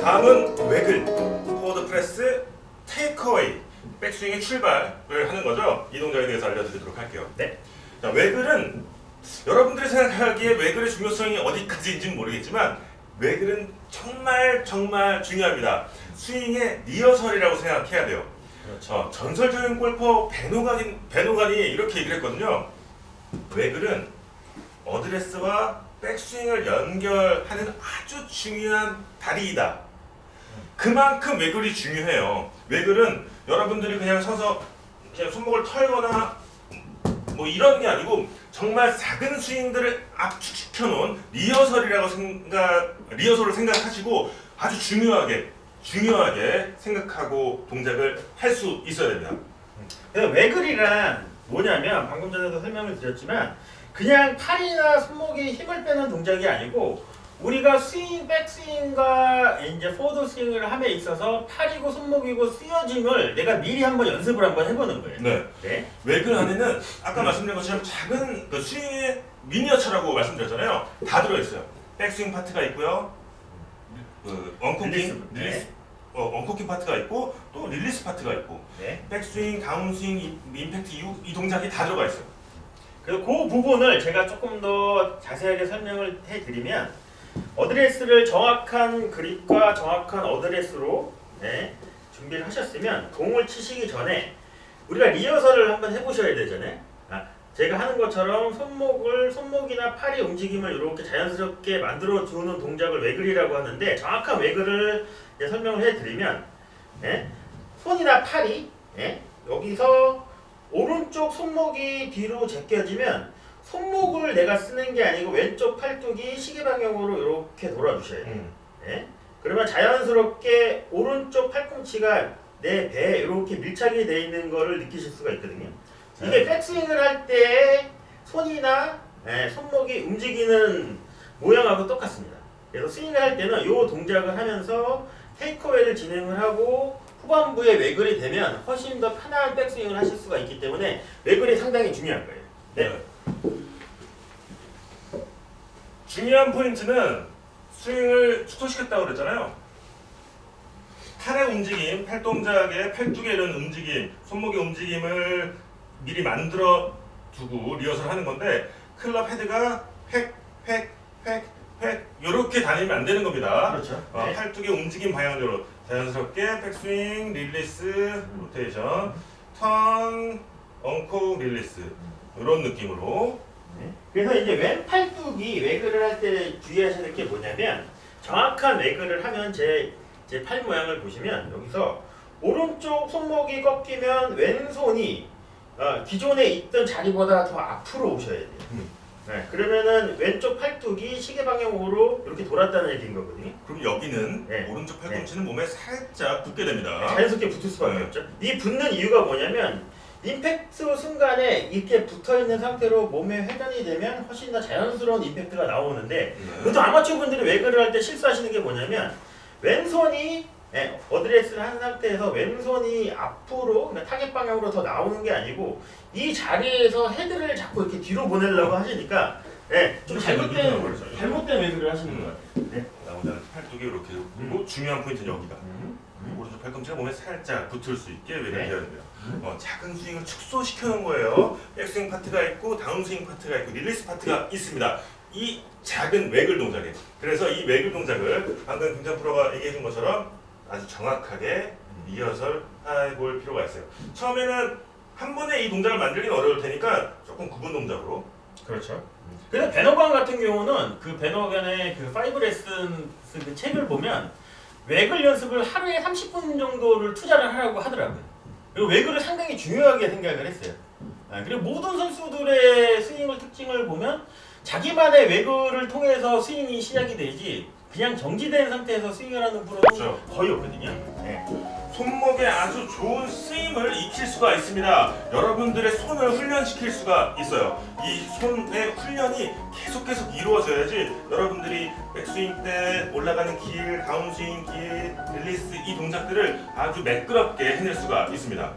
다음은 외글 포워드 프레스 테이크어웨이 백스윙의 출발을 하는 거죠. 이 동작에 대해서 알려드리도록 할게요. 네. 자, 외글은 여러분들이 생각하기에 외글의 중요성이 어디까지인지는 모르겠지만 외글은 정말 정말 중요합니다. 스윙의 리허설이라고 생각해야 돼요. 그렇죠. 어, 전설적인 골퍼 베노간이, 베노간이 이렇게 얘기를 했거든요. 외글은 어드레스와 백스윙을 연결하는 아주 중요한 다리이다. 그만큼 외글이 중요해요. 외글은 여러분들이 그냥 서서 그냥 손목을 털거나 뭐 이런 게 아니고 정말 작은 스윙들을 압축시켜 놓은 리허설이라고 생각 리허설을 생각하시고 아주 중요하게 중요하게 생각하고 동작을 할 수 있어야 됩니다. 외글이란 뭐냐면 방금 전에도 설명을 드렸지만 그냥 팔이나 손목에 힘을 빼는 동작이 아니고 우리가 스윙, 백스윙과 이제 포드 스윙을 함에 있어서 팔이고 손목이고 쓰여짐을 내가 미리 한번 연습을 한번 해보는 거예요. 네. 네. 외글 안에는 아까 말씀드린 것처럼 작은 그 스윙의 미니어처라고 말씀드렸잖아요. 다 들어있어요. 백스윙 파트가 있고요. 그 언코킹, 릴리스. 릴리스, 네. 어, 언코킹 파트가 있고 또 릴리스 파트가 있고 네. 백스윙, 다운스윙, 이- 임팩트 이후 이 동작이 다 들어가 있어요. 그래서 그 부분을 제가 조금 더 자세하게 설명을 해드리면 어드레스를 정확한 그립과 정확한 어드레스로 네, 준비를 하셨으면 공을 치시기 전에 우리가 리허설을 한번 해보셔야 되잖아요. 아, 제가 하는 것처럼 손목을 손목이나 팔의 움직임을 이렇게 자연스럽게 만들어 주는 동작을 외글이라고 하는데 정확한 외글을 설명을 해드리면 예, 손이나 팔이 예, 여기서 오른쪽 손목이 뒤로 제껴지면 손목을 내가 쓰는 게 아니고 왼쪽 팔뚝이 시계 방향으로 이렇게 돌아주셔야 돼요. 네? 그러면 자연스럽게 오른쪽 팔꿈치가 내 배에 이렇게 밀착이 돼 있는 거를 느끼실 수가 있거든요. 이게 백스윙을 할 때 손이나 예, 손목이 움직이는 모양하고 똑같습니다. 그래서 스윙을 할 때는 이 동작을 하면서 테이크어웨이를 진행을 하고 후반부에 외글이 되면 훨씬 더 편안한 백스윙을 하실 수가 있기 때문에 외글이 상당히 중요한 거예요. 네. 중요한 포인트는 스윙을 축소시켰다고 그랬잖아요. 팔의 움직임, 팔 동작의 팔뚝의 이런 움직임, 손목의 움직임을 미리 만들어 두고 리허설 하는 건데 클럽 헤드가 획, 획, 획, 획 이렇게 다니면 안 되는 겁니다. 그렇죠. 어, 네. 팔뚝의 움직임 방향대로 자연스럽게 백스윙, 릴리스, 로테이션, 턴, 엉콕, 릴리스 이런 느낌으로 네. 그래서 이제 왼 팔뚝이 외글을 할 때 주의하셔야 될 게 뭐냐면 정확한 외글을 하면 제 제 팔 모양을 보시면 여기서 오른쪽 손목이 꺾이면 왼손이 어, 기존에 있던 자리보다 더 앞으로 오셔야 돼요. 음. 네, 그러면은 왼쪽 팔뚝이 시계 방향으로 이렇게 돌았다는 얘기인 거거든요. 그럼 여기는 네. 오른쪽 팔꿈치는 몸에 살짝 붙게 됩니다. 자연스럽게 붙을 수밖에 네. 없죠. 이 붙는 이유가 뭐냐면 임팩트 순간에 이렇게 붙어 있는 상태로 몸에 회전이 되면 훨씬 더 자연스러운 임팩트가 나오는데 네. 보통 아마추어 분들이 외글을 할때 실수하시는 게 뭐냐면 왼손이 예, 어드레스를 한 상태에서 왼손이 앞으로 그러니까 타겟 방향으로 더 나오는 게 아니고 이 자리에서 헤드를 자꾸 이렇게 뒤로 보내려고 하시니까 예, 좀 잘못된. 잘못된 외글을 하시는 것 같아요. 네. 나오자는 팔뚝이 이렇게 그리고 중요한 포인트는 여기가 오른쪽 팔꿈치가 몸에 살짝 붙을 수 있게 외를 네. 해야 됩니다. 어, 작은 스윙을 축소시켜 놓은 거예요. 백스윙 파트가 있고 다운스윙 파트가 있고 릴리스 파트가 있습니다. 이 작은 외글 동작이에요. 그래서 이 외글 동작을 방금 김장 프로가 얘기해 준 것처럼 아주 정확하게 리허설 해볼 필요가 있어요. 처음에는 한 번에 이 동작을 만들기는 어려울 테니까 조금 구분 동작으로 그렇죠. 그래서 베너관 같은 경우는 그 베너관의 그 파이브 레슨 그 책을 보면 외글 연습을 하루에 30분 정도를 투자를 하라고 하더라고요. 그리고 외글을 상당히 중요하게 생각을 했어요. 아, 그리고 모든 선수들의 스윙을 특징을 보면 자기만의 외글을 통해서 스윙이 시작이 되지 그냥 정지된 상태에서 스윙을 하는 프로는 그렇죠. 거의 없거든요. 네. 손목에 아주 좋은 쓰임을 익힐 수가 있습니다. 여러분들의 손을 훈련시킬 수가 있어요. 이 손의 훈련이 계속 계속 이루어져야지 여러분들이 백스윙 때 올라가는 길, 다운스윙 길, 릴리스 이 동작들을 아주 매끄럽게 해낼 수가 있습니다.